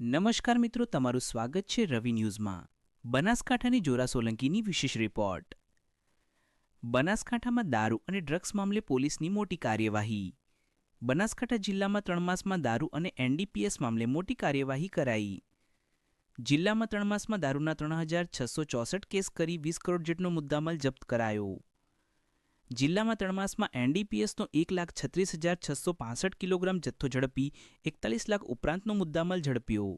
નમસ્કાર મિત્રો, તમારું સ્વાગત છે રવિ ન્યૂઝમાં. બનાસકાંઠાની જોરા સોલંકીની વિશેષ રિપોર્ટ બનાસકાંઠામાં દારૂ અને ડ્રગ્સ મામલે પોલીસની મોટી કાર્યવાહી. બનાસકાંઠા જિલ્લામાં ત્રણ માસમાં દારૂ અને એનડીપીએસ મામલે મોટી કાર્યવાહી કરાઈ. જિલ્લામાં ત્રણ માસમાં દારૂના ત્રણ હજાર છસો ચોસઠ કેસ કરી વીસ કરોડ જેટલો મુદ્દામાલ જપ્ત કરાયો. જિલ્લામાં ત્રણ માસમાં એનડીપીએસનો એક લાખ છત્રીસ હજાર છસો પાસઠ કિલોગ્રામ જથ્થો ઝડપી એકતાલીસ લાખ ઉપરાંતનો મુદ્દામાલ ઝડપ્યો.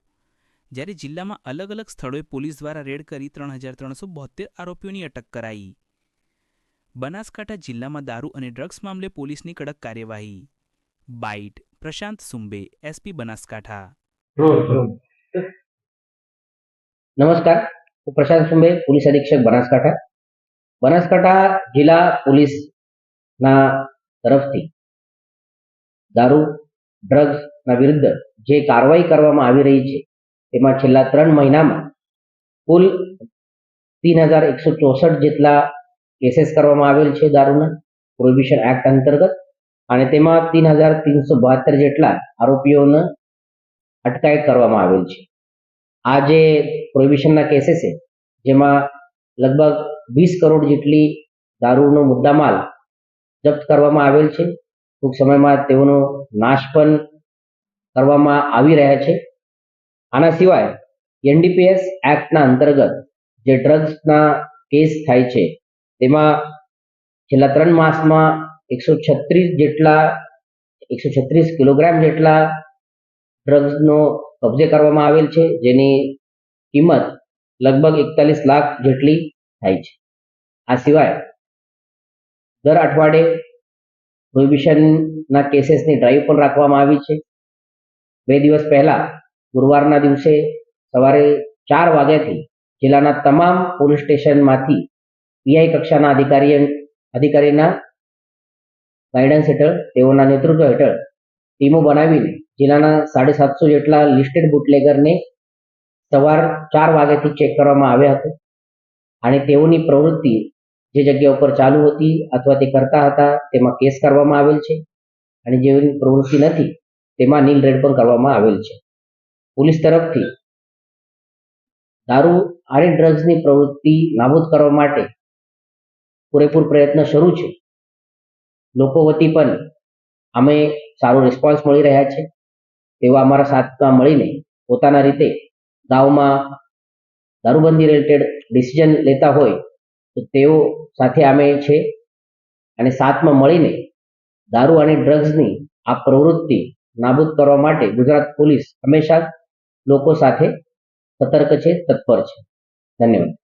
જ્યારે જિલ્લામાં અલગ અલગ સ્થળોએ પોલીસ દ્વારા રેડ કરી ત્રણ હજાર ત્રણસો બોતેર આરોપીઓની અટક કરાઈ. બનાસકાંઠા જિલ્લામાં દારૂ અને ડ્રગ્સ મામલે પોલીસની કડક કાર્યવાહી. Byte Prashant Sumbe SP Banaskantha. નમસ્કાર હું પ્રશાંત સુંબે પોલીસ અધિક્ષક બનાસકાંઠા. બનાસકાંઠા જિલ્લા પોલીસના તરફથી દારૂ, ડ્રગ્સના વિરુદ્ધ જે કાર્યવાહી કરવામાં આવી રહી છે, તેમાં છેલ્લા ત્રણ મહિનામાં કુલ તીન હજાર એકસો ચોસઠ જેટલા કેસીસ કરવામાં આવેલ છે દારૂના પ્રોહિબિશન એક્ટ અંતર્ગત અને તેમાં તીન હજાર ત્રણસો બહાત્તર જેટલા આરોપીઓને અટકાયત કરવામાં આવેલ છે. આ જે પ્રોહિબિશનના કેસીસ છે, જેમાં લગભગ વીસ કરોડ જેટલી દારૂનો મુદ્દામાલ જપ્ત કરવામાં આવેલ છે. ટૂંક સમયમાં તેઓનો નાશ પણ કરવામાં આવી રહ્યા છે. આના સિવાય એનડીપીએસ એક્ટના અંતર્ગત જે ડ્રગ્સના કેસ થાય છે, તેમાં છેલ્લા ત્રણ માસમાં એકસો છત્રીસ જેટલા, એકસો છત્રીસ કિલોગ્રામ જેટલા ડ્રગ્સનો કબજે કરવામાં આવેલ છે. જેની કિંમત લગભગ એકતાલીસ લાખ જેટલી થાય છે. આ સિવાય દર અઠવાડિયે પ્રોહિબિશનના કેસીસની ડ્રાઈવ પણ રાખવામાં આવી છે. બે દિવસ પહેલા ગુરુવારના દિવસે સવારે ચાર વાગ્યાથી જિલ્લાના તમામ પોલીસ સ્ટેશનમાંથી પીઆઈ કક્ષાના અધિકારી અધિકારીના ગાઈડન્સ હેઠળ તેઓના નેતૃત્વ હેઠળ ટીમો બનાવીને જિલ્લાના સાડે સાતસો જેટલા લિસ્ટેડ બુટલેગરને સવાર ચાર વાગ્યાથી ચેક કરવામાં આવ્યા હતા. અને તેઓની પ્રવૃત્તિ જે જગ્યા ઉપર ચાલુ હતી અથવા તે કરતા હતા, તેમાં કેસ કરવામાં આવેલ છે. અને જેઓની પ્રવૃત્તિ નથી, તેમાં નીલ પણ કરવામાં આવેલ છે. પોલીસ તરફથી દારૂ અને ડ્રગ્સની પ્રવૃત્તિ નાબૂદ કરવા માટે પૂરેપૂર પ્રયત્ન શરૂ છે. લોકો વતી પણ અમે સારો રિસ્પોન્સ મળી રહ્યા છે. તેવા અમારા સાથમાં મળીને પોતાના રીતે ગામમાં દારૂબંધી રિલેટેડ ડિસિઝન લેતા હોય, તો તેઓ સાથે અમે છે અને સાથમાં મળીને દારૂ અને ડ્રગ્સની આ પ્રવૃત્તિ નાબૂદ કરવા માટે ગુજરાત પોલીસ હંમેશા લોકો સાથે સતર્ક છે, તત્પર છે. ધન્યવાદ.